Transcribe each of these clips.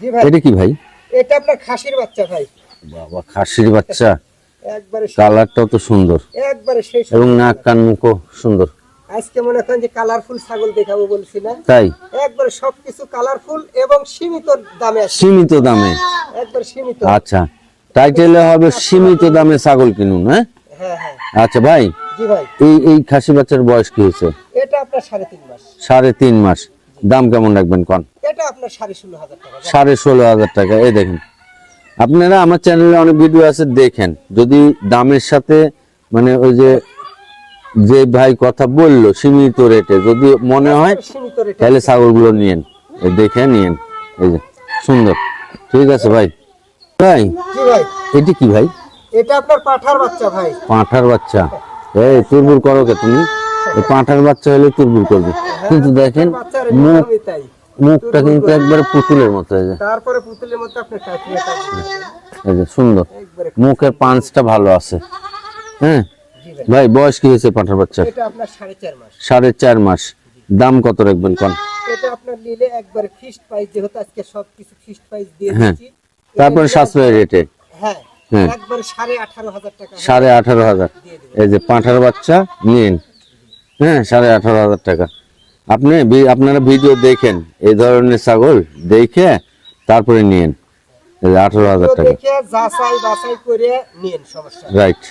জি ভাই। এটা কি ভাই? এটা আপনার খাসির বাচ্চা ভাই। বাবা খাসির বাচ্চা। একবারে কালারটাও তো সুন্দর। একবারে সেই এবং নাক কান মুখও সুন্দর। আজকে মনে করেন যে কালারফুল ছাগল দেখাবো বলছি না। তাই? একবারে সবকিছু কালারফুল এবং সীমিত দামে সীমিত দামে। একবার সীমিত। আচ্ছা। টাইটেলে হবে সীমিত দামে ছাগল কিনুন হ্যাঁ? হ্যাঁ হ্যাঁ। আচ্ছা ভাই জি ভাই। এই এই খাসি বাচ্চার বয়স কি হয়েছে? এটা আপনার সাড়ে তিন মাস। সাড়ে তিন মাস। দাম কেমন রাখবেন কন? এটা আপনার সাড়ে ষোলো হাজার টাকা। এই দেখেন। আপনারা আমার চ্যানেলে অনেক ভিডিও আছে দেখেন। যদি দামের সাথে মানে ওই যে যে ভাই কথা বলল সীমিত রেটে যদি মনে হয় তাহলে ছাগলগুলো নিয়েন। দেখে নিয়েন। এই যে সুন্দর। ঠিক আছে ভাই। ভাই এটি কি ভাই? এটা আপনার পাঠার বাচ্চা ভাই। পাঁঠার বাচ্চা। এই তুরবুর করো কে তুমি? এই পাঁঠার বাচ্চা হলে তুরবুর করবে। কিন্তু দেখেন মুখ মুখটা কিন্তু একবারে পুতুলের মতো হয়ে যে। তারপরে পুতুলের আপনার কাটিয়েটা এই যে সুন্দর। মুখের পাঁচটা ভালো আছে। হ্যাঁ? ভাই। বয়স কি হয়েছে পাঁঠার আপনার সাড়ে চার মাস। সাড়ে চার মাস। দাম কত রাখবেন কন? এটা আপনার নিলে একবারে ফিক্সড প্রাইস যেহেতু আজকে সবকিছু ফিক্সড প্রাইস দিয়ে হ্যাঁ। দিচ্ছি। তারপরে সাশ্রয় রেটে হ্যাঁ। হ্যাঁ। একবারে সাড়ে আঠারো হাজার টাকা সাড়ে আঠারো হাজার। এই যে পাঁঠার বাচ্চা নিন। হ্যাঁ সাড়ে আঠারো হাজার টাকা। আপনি আপনারা ভিডিও দেখেন এই ধরনের ছাগল দেখে তারপরে নিয়েন। আঠারো হাজার টাকা। রাইট।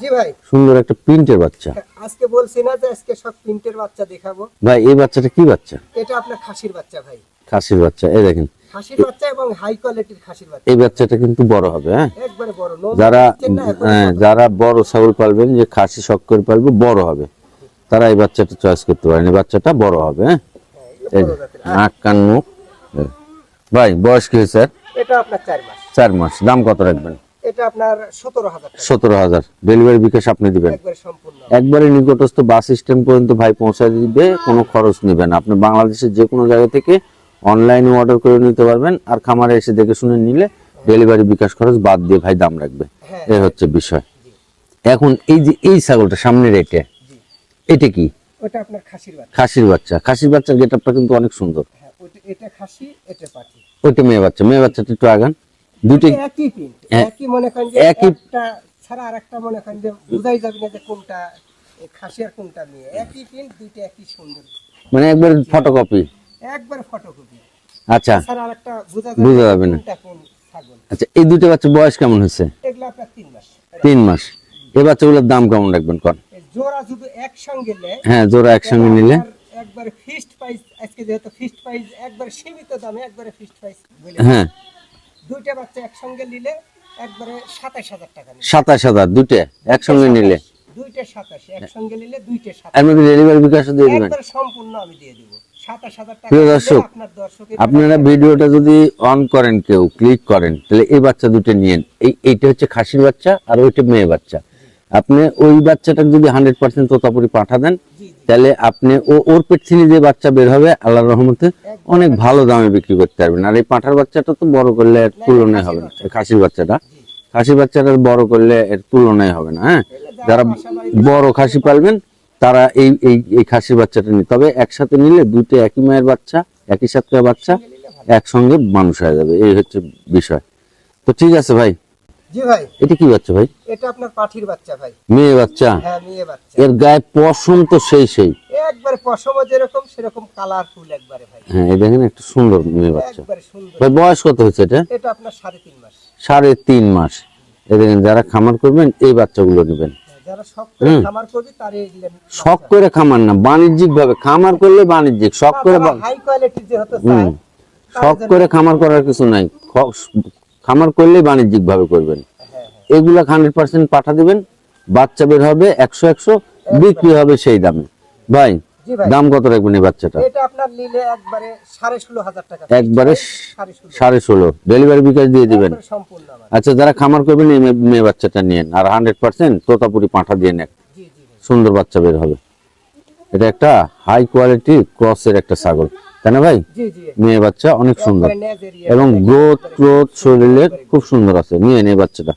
জি ভাই। সুন্দর একটা প্রিন্টের বাচ্চা। আজকে বলছি না যে আজকে সব প্রিন্টের বাচ্চা দেখাবো। ভাই এই বাচ্চাটা কি বাচ্চা? এটা আপনার খাসির বাচ্চা ভাই। খাসির বাচ্চা এই দেখেন। খাসির বাচ্চা এবং হাই কোয়ালিটির খাসির বাচ্চা। এই বাচ্চাটা কিন্তু বড় হবে হ্যাঁ? একবারে বড় যারা হ্যাঁ। যারা বড় ছাগল পালবেন যে খাসি শখ করে পালবে বড় হবে। তারা এই বাচ্চাটা চয়েস করতে পারেন। এই বাচ্চাটা বড় হবে হ্যাঁ। নাক কান মুখ। ভাই বয়স কি স্যার এটা আপনার চার মাস। দাম কত রাখবেন? এটা আপনার ডেলিভারি বিকাশ আপনি দিবেন? একবারে সম্পূর্ণ। একবারে নিকটস্থ বাস স্ট্যান্ড পর্যন্ত ভাই দিবে কোনো খরচ নেবেন আপনি বাংলাদেশের যে কোনো জায়গা থেকে অনলাইনে অর্ডার করে নিতে পারবেন আর খামারে এসে দেখে শুনে নিলে ডেলিভারি বিকাশ খরচ বাদ দিয়ে ভাই দাম রাখবে। হ্যাঁ। এই হচ্ছে বিষয়। এখন এই যে এই ছাগলটা সামনের এটা এটা কি? ওটা আপনার খাসির বাচ্চা। খাসির বাচ্চা। খাসির বাচ্চার গেটআপটা কিন্তু অনেক সুন্দর। হ্যাঁ এটা খাসি এটা পাখি। ওইটা মেয়ে বাচ্চা। মেয়ে বাচ্চাটা একটু আগান। দুইটা একই প্রিন্ট হ্যাঁ। একই মনে করেন যে একটা ছাড়া আরেকটা মনে করেন যে বুঝাই যাবে না যে কোনটা খাসি আর কোনটা মেয়ে। একই প্রিন্ট দুইটা একই সুন্দর। মানে একবার ফটোকপি একবার ফটোকপি আচ্ছা। ছাড়া আরেকটা বোঝা বোঝা যাবে না। আচ্ছা এই দুটো বাচ্চা বয়স কেমন হয়েছে? এগুলো আপনার তিন মাস। তিন মাস। এই বাচ্চাগুলোর দাম কেমন রাখবেন কন? জোড়া যদি একসঙ্গে নেয়। হ্যাঁ জোড়া একসঙ্গে নিলে। একবার ফিক্সড প্রাইস আজকে যেহেতু ফিক্সড প্রাইস একবার সীমিত দামে একবারে ফিক্সড প্রাইস বলে। হ্যাঁ। দুইটা বাচ্চা একসঙ্গে নিলে একবারে সাতাশ হাজার টাকা নিলে। সাতাশ হাজার দুটো একসঙ্গে নিলে। দুইটা সাতাশ একসঙ্গে নিলে দুইটা সাতাশ। এর মধ্যে ডেলিভারি বিকাশও দিয়ে দেবেন। একবার সম্পূর্ণ আমি দিয়ে দিব। সাতাশ হাজার টাকা দর্শক, আপনার দর্শক আপনারা ভিডিওটা যদি অন করেন কেউ ক্লিক করেন তাহলে এই বাচ্চা দুটো নিয়েন এই এইটা হচ্ছে খাসির বাচ্চা আর ওইটা মেয়ে বাচ্চা। আপনি ওই বাচ্চাটা যদি হান্ড্রেড পার্সেন্ট তোতাপুরি পাঠা দেন তাহলে আপনি ও ওর পেট থেকে যে বাচ্চা বের হবে আল্লাহর রহমতে অনেক ভালো দামে বিক্রি করতে পারবেন। আর এই পাঠার বাচ্চাটা তো বড় করলে এর তুলনায় হবে না। এই খাসির বাচ্চাটা। খাসির বাচ্চাটা বড় করলে এর তুলনায় হবে না হ্যাঁ? যারা বড় খাসি পালবেন তারা এই এই এই খাসির বাচ্চাটা নিয়ে তবে একসাথে নিলে দুটো একই মায়ের বাচ্চা একই সাথে বাচ্চা একসঙ্গে মানুষ হয়ে যাবে। এই হচ্ছে বিষয়। তো ঠিক আছে ভাই জি ভাই। এটা কি বাচ্চা ভাই? এটা আপনার পাঠির বাচ্চা ভাই। মেয়ে বাচ্চা? হ্যাঁ মেয়ে বাচ্চা। এর গায়ে পশম তো সেই সেই। একবারে পশম যেরকম সেরকম কালারফুল একবারে ভাই। হ্যাঁ এই দেখেন একটা সুন্দর মেয়ে বাচ্চা। একবারে সুন্দর। ভাই বয়স কত হয়েছে এটা? এটা আপনার সাড়ে তিন মাস। সাড়ে তিন মাস। এই দেখেন যারা খামার করবেন এই বাচ্চাগুলো নেবেন। শখ করে খামার করবে তারা এগুলো শখ করে খামার না বাণিজ্যিক ভাবে খামার করলে বাণিজ্যিক শখ করে শখ করে খামার করার কিছু নাই। খামার করলে বাণিজ্যিক ভাবে করবেন। এগুলা হান্ড্রেড পার্সেন্ট পাঠা দিবেন বাচ্চা বের হবে একশো একশো বিক্রি হবে সেই দামে। ভাই দাম কত রাখবেন এই বাচ্চাটা একবারে সাড়ে ষোলো ডেলিভারি বিকাশ দিয়ে দিবেন। আচ্ছা যারা খামার করবেন এই মেয়ে- বাচ্চাটা নিয়েন। আর হান্ড্রেড পার্সেন্ট তোতাপুরি পাঠা দিয়ে নেন। সুন্দর বাচ্চা বের হবে। এটা একটা হাই কোয়ালিটি ক্রসের একটা ছাগল। তাই না ভাই? মেয়ে বাচ্চা অনেক সুন্দর। এবং গ্রোথ গ্রোথ শরীরের খুব সুন্দর আছে। নিয়ে নে বাচ্চাটা।